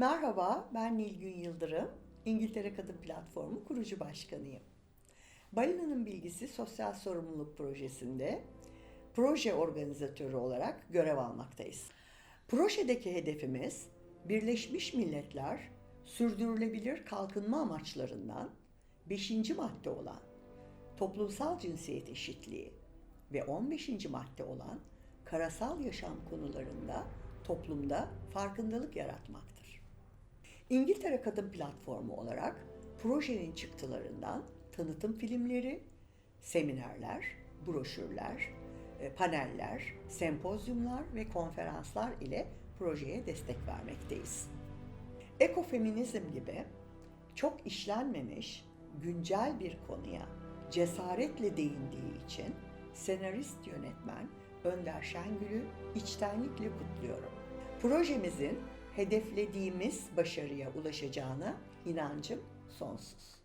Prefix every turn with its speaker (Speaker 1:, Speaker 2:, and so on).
Speaker 1: Merhaba, ben Nilgün Yıldırım. İngiltere Kadın Platformu kurucu başkanıyım. Balina'nın Bilgisi Sosyal Sorumluluk Projesi'nde proje organizatörü olarak görev almaktayız. Projedeki hedefimiz Birleşmiş Milletler sürdürülebilir kalkınma amaçlarından 5. madde olan toplumsal cinsiyet eşitliği ve 15. madde olan karasal yaşam konularında toplumda farkındalık yaratmaktır. İngiltere Kadın Platformu olarak projenin çıktılarından tanıtım filmleri, seminerler, broşürler, e, paneller, sempozyumlar ve konferanslar ile projeye destek vermekteyiz. Ekofeminizm gibi çok işlenmemiş güncel bir konuya cesaretle değindiği için senarist yönetmen Önder Şengül'ü içtenlikle kutluyorum. Projemizin hedeflediğimiz başarıya ulaşacağına inancım sonsuz.